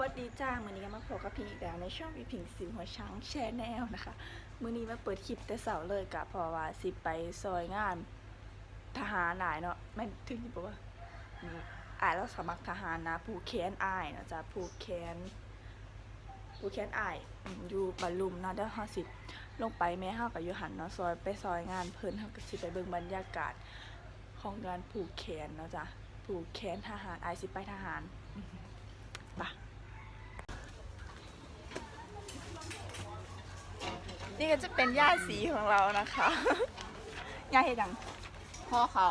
วัสดีจ้ามือนี้ก็มาพบกับพี่อีกแล้วในช่องพี่ผิงสิวหัวช้างแชร์แนลนะคะ มือนี้มาเปิดคลิปแต่เสาร์เลยกะเพราะว่าสิไปซอยงานทหารหนายเนาะแม่นถึงที่บอกว่าอ่ายแล้วสมัครทหารนะผู้แคนอายเนาะจ้ะผู้แคนผู้แคนอายอืมอยู่บรรลุมเนาะเดี๋ยวห้าสิบลงไปแม่ห้ากับยูหันเนาะซอยไปซอยงานเพิ่นเฮาก็สิไปเบิ่งบรรยากาศของการผูกแขนเนาะจ้ะผูกแขนทหารอายสิไปทหารปะ นี่ก็จะเป็นย่าสีของเรานะคะย่าเฮดังพ่อเขา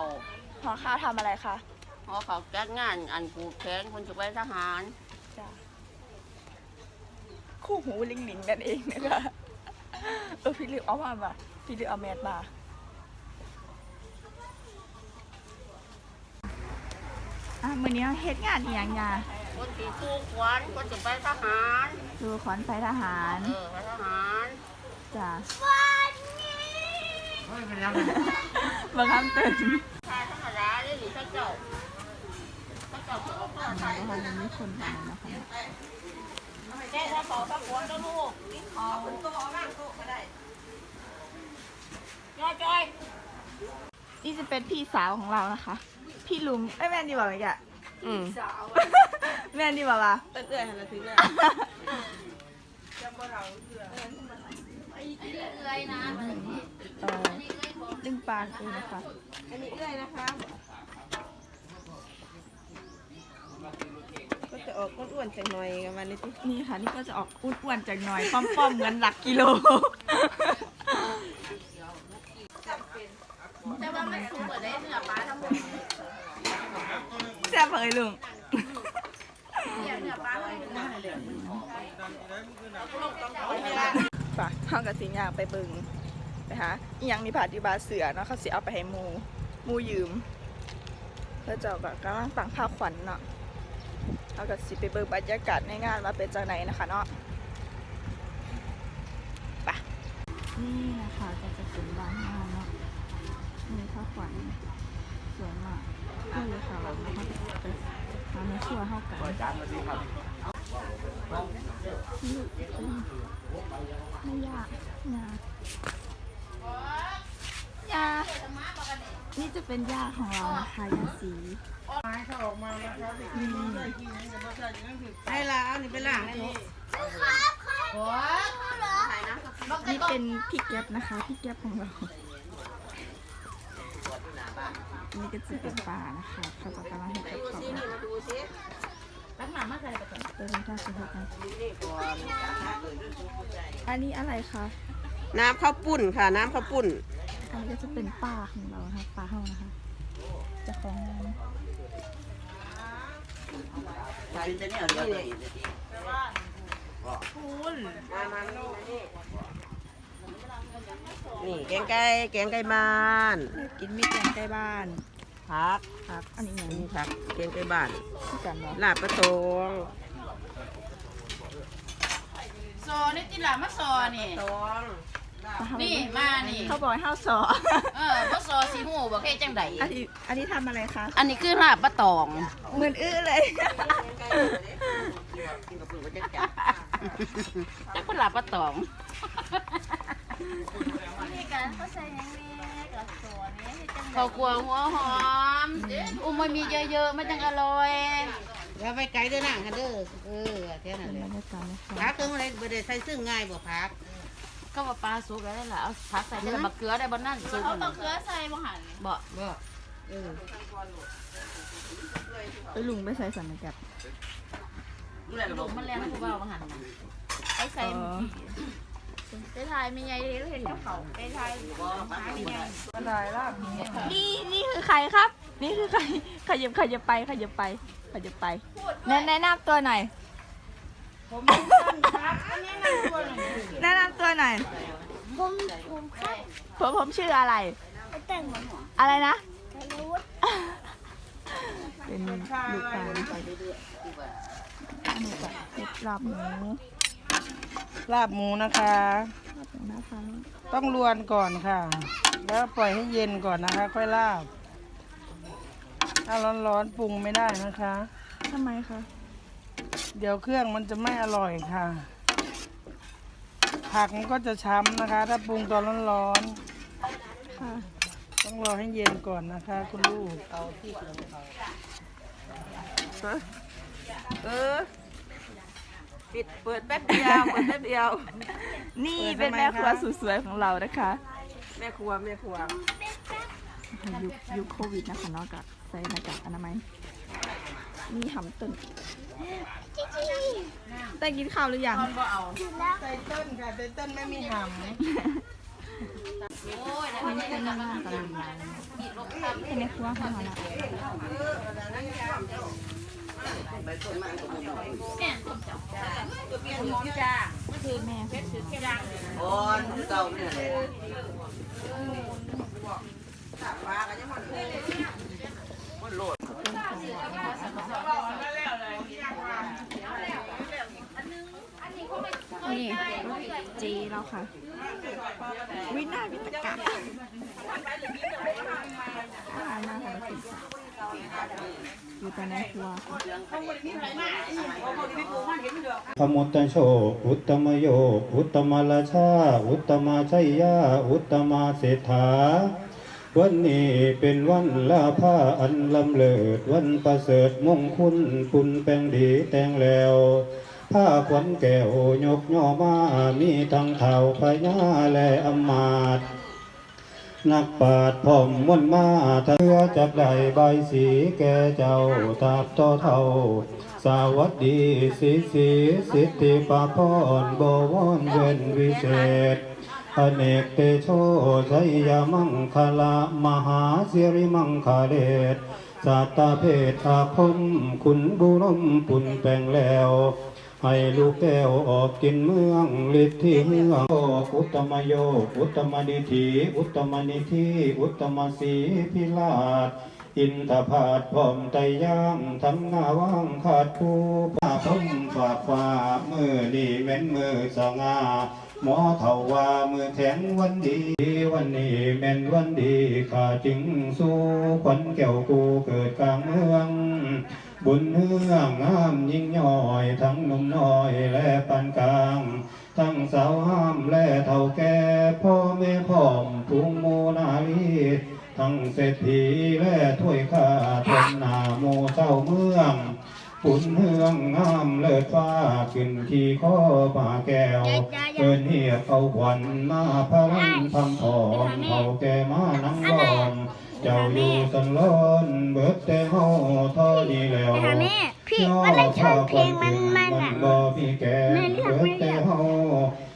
หอข้าวทำอะไรคะพ่อเขาแก้งานอันผูกแขนคนจะไปทหารจ้ะคู่หูลิงหลิงกันเองนะคะเออพี่ลืมเอามาบ่ะพี่ลืมเอาแมสมาอะมื้อนี้เฮ็ดงานอีหยังยาคนที่ตู้ขวัญคนจะไปทหาร ดูขอนไฟทหาร เออไปทหาร จ้ะบังคับตื่นชายธรรมดาได้หรือข้าเจ้าข้าเจ้าคือเอาเพื่อนชายวันนี้มีคนทำนะคะแก้ถ้าขอพระขวัญแล้วลูกกินข้าวเป็นตัวนั่งตัวก็ได้จอยจอยนี่จะเป็นพี่สาวของเรานะคะ พี่ลุงไอ้ยแม่นดีกว่าไหมแกอืมแม่นดีกว่าปะเอื่อยหันละถึงเลยเอ ดึงปากเองนะคะ อันนี้เอื้อยนะคะ ก็จะออกอ้วนๆจังหน่อยกันวันนี้ที่นี่ค่ะ นี่ก็จะออกอ้วนๆจากหน่อย ป้อมๆเหมือนหลักกิโล แต่ว่ามันสูงกว่าได้เนื้อปลาทั้งหมดแซ่บเลยลุงเนี่ยเนื้อปลาทั้งหมดป่ะห้องกับสิงอยางไปเบึง นะคะอีหยังมีผาดีบาเสือเนาะเขาสิเอาไปให้หมูหมูยืมเพื่อจะแบบกำลังปังผ้าขวัญเนาะเอากับสิไปเบิ่งบรรยากาศในงานมาเป็นจากไหนนะคะเนาะไปนี่นะคะก็จะเป็นบ้านงานเนาะมีผ้าขวัญสวยมากก็เลยค่ะเราไม่ต้องไปหาในครัวเข้ากันนี่เป็นไม่ยากนะ ยา นี่จะเป็นยาของเรานะคะยาสีให้ละเอานี่ไปล้างอันนี้นี่เป็นพริกแก๊บนะคะพริกแก๊บของเรานี่ก็จะเป็นปลานะคะเขาจะกำลังให้กับเขาตั้งหนามาใส่ไปก่อนเติมท่าสุดท้ายอันนี้อะไรคะ น้ำข้าวปุ้นค่ะ น้ำข้าวปุ้น อันนี้ก็จะเป็นปลาของเรานะคะปลาเฮานะคะเจะของงานนี่แกงไก่แกงไก่บ้านกินมีแกงใกล้บ้านผักครับอันนี้อย่างนี่นี้ผักแกงไก่บ้านที่กันเนาะลาบปลาตองซอนี่จิหลามาซอนี่ตอง นี่มานี่ เขาบอกให้เฮาสอเออบ่ซอสีหูบ่เคยจังไดอันนี้อันนี้ทำอะไรคะอันนี้คือลาบปลาตอง เหมือนอื้อเลย จักเป็นลาบปลาตอง นี่กันเขาใส่ยังไงกับตัวนี้ให้จังข้าวกลัวหัวหอม อุ้มมันมีเยอะๆมันจังอร่อย แล้วไปไก่เด้อนั่งกันเด้อ เออแค่นั้นเป็นเลยบรรยากาศนะคะผักเครื่องอะไรบ่ได้ใส่ซึ่งง่ายบ่ผัก ก็ว่าปลาสุกแล้วล่ะเอาผักใส่จะบักเกลือได้บ่นั่นสุกเขาต้องเกลือใส่บ่หันบ่บ่เออไปลุงไปใส่สันนิกัดลูกมันแรงนะผู้บ่าวมาหันน่ะไอ้ใส่ไปทายมีไงเห็นเขาไปทายมีไงนี่นี่คือใครครับ นี่คือใครขยับขยับไปขยับไปขยับไปแนะแนะนำตัวหน่อย ผมต้นผักอันนี้นั่งตัวหนึ่งแนะนำตัวหน่อย ผมผมครับผมผมชื่ออะไรไปแต่งหมออะไรนะทะลุเป็นลูกตาลไปอันนี้จะเห็ดลาบหมูลาบหมูนะคะ ลาบหมูนะคะต้องลวนก่อนค่ะ แล้วปล่อยให้เย็นก่อนนะคะ ค่อยลาบ ถ้าร้อนๆปรุงไม่ได้นะคะ ทำไมคะ เดี๋ยวเครื่องมันจะไม่อร่อยค่ะ ผักมันก็จะช้ำนะคะ ถ้าปรุงตอนร้อนค่ะๆต้องรอให้เย็นก่อนนะคะ คุณลูกเออ ปิดเปิดแป๊บเดียว เปิดแป๊บเดียว นี่เป็นแม่ครัวสุดสวยของเรานะคะแม่ครัวแม่ครัวยุคยุคโควิดนะคะเนอกจากใส่หน้ากากอนามัยมีหำต้น แต่กินข้าวหรือยังไตเติ้ลค่ะไตเติ้ลไม่มีหำนี่เป็นหน้ากันเลยเป็นในครัวของเราละคือแม่อ่อนเก่าเนี่ยเลยมันโหลด นี่จีเรา ค่ะ วินาวิตกะอาหารมาค่ะอยู่แต่ในครัวค่ะพมุตโชอุตมโย อุตมลชา อุตมาชัยยา อุตมาเศรษฐา วันนี้เป็นวันลาผ้าอันลำเลิศ วันประเสริฐมงคลปุณแปลงดีแต่งแล้ว ผ้าขวัญแก้วยกย่อมามีทั้งเท่าพญาและอำมาตนักปราดพ่อมมวนมาเพื่อจับได้ใบสีแก่เจ้าตาบต่อเท่า สวัสดีสีสีสิทธิปาพรบวรเวนวิเศษ อเนกเตโชชัยยมังคลามหาสิริมังคาเดชสัตตาเพศอาคมคุณบุรมปุนแปลงแล้ว ให้ลูกแก้วออกกินเมืองฤทธิ์ที่เมืองออุตมโย อุตมนิธีอุตมนิธีอุตมสีพิลาศอินทผาดพร้อมไตย่างทำงาว่างขาดผู้ผ้าพ้มฝากฟ้ามือดีแม่นมือสงาหมอเท่าว่ามือแข็งวันดีวันนี้แม่นวันดีข้าจึงสู้ขวัญแก้วกูเกิดกลางเมือง บุญเฮืองงามยิ่งย่อย ทั้งหนุ่มน้อยและปานกลาง ทั้งสาวห้ามและเท่าแก่พ่อแม่พ่อมทุงโมนาลีทั้งเศรษฐีและถ้วยข้าทนหนาโมเจ้าเมืองบุญเฮืองงามเลิศฟ้าขึ้นที่ข้อป่าแก้วเกินเหียบเอาขวัญมาพระลันพำทองเท่าแก่มานั่งล้อมเจ้าอยู่สันล้นเบิดแต่เฮาเท่านี้แล้วไปหาแม่พี่ว่าเล่นชอบเพลงมันมันอะบ่พี่แกแม่เรียกเบิดแต่เฮา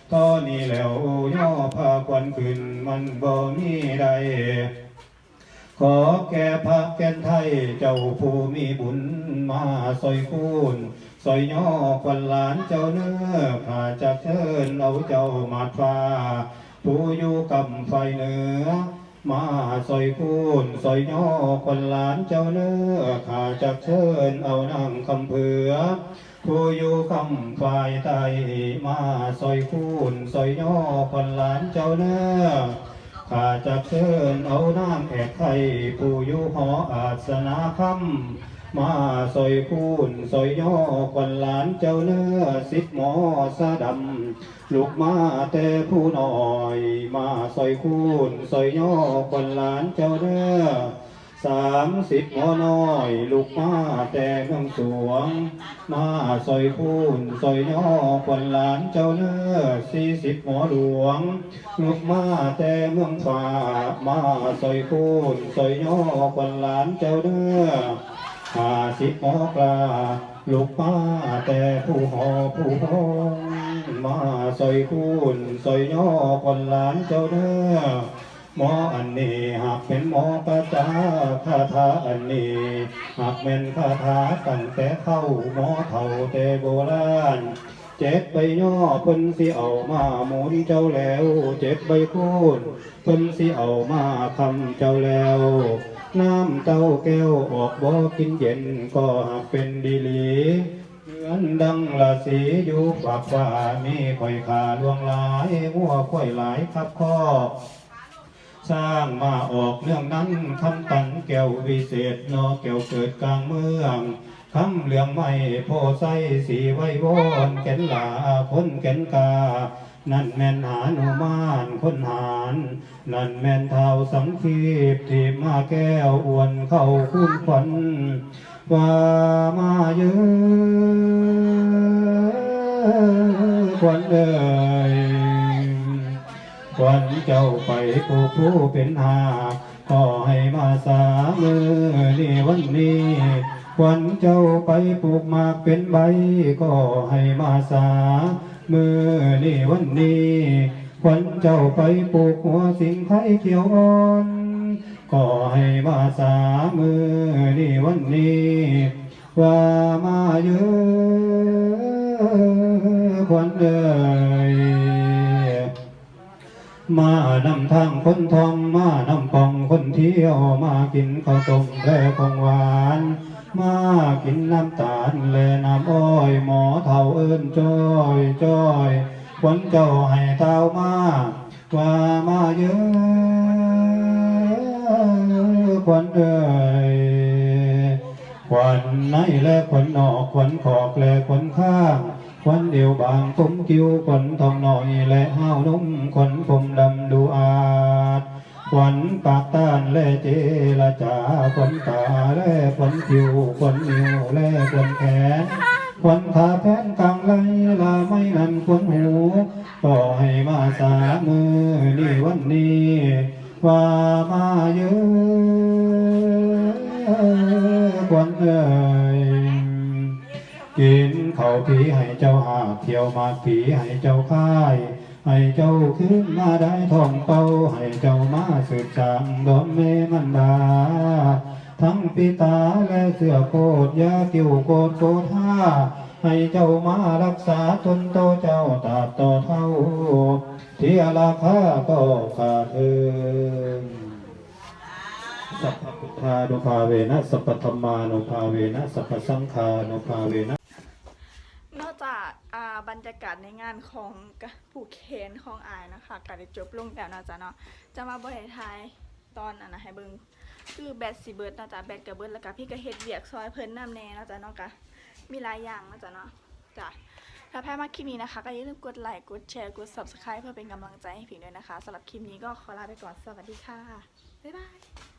เท่านี้แล้วย่อพาควันขึ้นมันบ่มีใดขอแก่พระแก่นไทยเจ้าผู้มีบุญมาซอยคูณซอยย่อควันหลานเจ้าเนื้อข้าจะเชิญเอาเจ้ามาฟ้าผู้อยู่กำไฟเหนือ มาซอยคูนซอยย่อคนหลานเจ้าเนื้อข้าจะเชิญเอานางคำเผือผู้อยู่คำฝ่ายใต้มาซอยคูนซอยย่อคนหลานเจ้าเนื้อข้าจะเชิญเอาน้ำแอกไทยผู้อยู่หออาสนาคำ มาซอยคูณซอยย่อคนหลานเจ้าเนื้อสิบหมอสะดำลูกมาแต่ผู้น้อย มาซอยคูณซอยย่อคนหลานเจ้าเด้อสามสิบหมอน้อย ลูกมาแต่เมืองสวง มาซอยคูณซอยย่อคนหลานเจ้าเด้อสี่สิบหมอหลวง ลูกมาแต่เมืองฟ้ามาซอยคูณซอยย่อคนหลานเจ้าเด้อ ห้าสิบหอกลาลูกมาแต่ผู้หอผู้พงมาซอยคูณซอยย่อคนหลานเจ้าเด้อหมออันนี้หากเป็นหมอกระจาคาถาอันนี้หากเป็นคาถาตั้งแต่เข้าหมอเท่าแต่โบราณเจ็ดใบย่อเพิ่นสิเอามาหมุนเจ้าแล้ว เจ็ดใบคูณเพิ่นสิเอามาคำเจ้าแล้ว น้ำเต้าแก้วออกบ่กินเย็นก็เป็นดีลีเหมือนดังละสีอยู่ฝากฟ้ามีข่อยขาลวงหลายหัวข่อยหลายครับข้อสร้างมาออกเรื่องนั้นคำตันแก้ววิเศษนอแก้วเกิดกลางเมืองคำเหลืองไม้โพไซสีไว้วอนแก่นหลาพ้นแก่นกา นั่นแม่นหานุมานคนหารนั่นแม่นเท้าสังคีบที่มาแก้วอวนเข้าคุ้นขวัญว่ามาเยอะขวัญเอ่ยขวัญเจ้าไปผู้ผู้เป็นหาขอให้มาสามือนี่วันนี้ขวัญเจ้าไปปลูกมากเป็นใบก็ให้มาสา มือนี่วันนี้ขวัญเจ้าไปปลูกหัวสิงไข่เขียวอ่อนก็ให้มาสามือนี่วันนี้ ว่ามาเยอะขวัญเอ่ยมานำทางคนทองมานำปองคนเที่ยวมากินข้าวต้มและของหวาน มากินน้ำตาลและน้ำอ้อยหมอเท่าเอิ้นจ้อยจ้อยควันเจ้าให้เท่ามาว่ามาเยอะควันเอ่ยควันในและควันนอกควันขอกและควันข้างควันเดียวบางผมคิ้วควันทองหน่อยและห้าวนุ่มควันผมดำดูอาด ควันปากต้านและเจรจาควันตาและควันผิวควันนิ้วและควันแขนควันขาแผนกลางไหลลาไม่นันควันหูก็ให้มาสามือนี่วันนี้ว่ามาเยอะควันเอ่ยกินเขาผีให้เจ้าหาเที่ยวมาผีให้เจ้าค่าย ให้เจ้าขึ้นมาได้ท่องเป้าให้เจ้ามาสืบสางดอมเมมันดา ทั้งปิตาและเสือโคดยาติวโกดโกท่าให้เจ้ามารักษาตนโตเจ้าตาต่อเท่าที่อาราคาก็ขาดเอิงสัพพพุทธานุภาเวนะสัพพธรรมานุภาเวนะสัพพสังฆานุภาเวนะ นอกจากบรรยากาศในงานของผูกเคนของอายนะคะก็ได้จบลงแล้วนะจ๊ะเนาะจะมาบริทายตอนอันนะให้เบิงคือแบตสิเบิร์ดนะจ๊ะแบตกับเบิร์ดแล้วก็พี่ก็เฮ็ดเวียกซอยเพิ่นน้ำแน่นะจ๊ะเนาะกะมีหลายอย่างนะจ๊ะเนาะจ้ะถ้าแพ้มากคลิปนี้นะคะ ก็อย่าลืมกดไลค์กดแชร์กด subscribe เพื่อเป็นกำลังใจให้ผิงด้วยนะคะสำหรับคลิปนี้ก็ขอลาไปก่อนสวัสดีค่ะบ๊ายบาย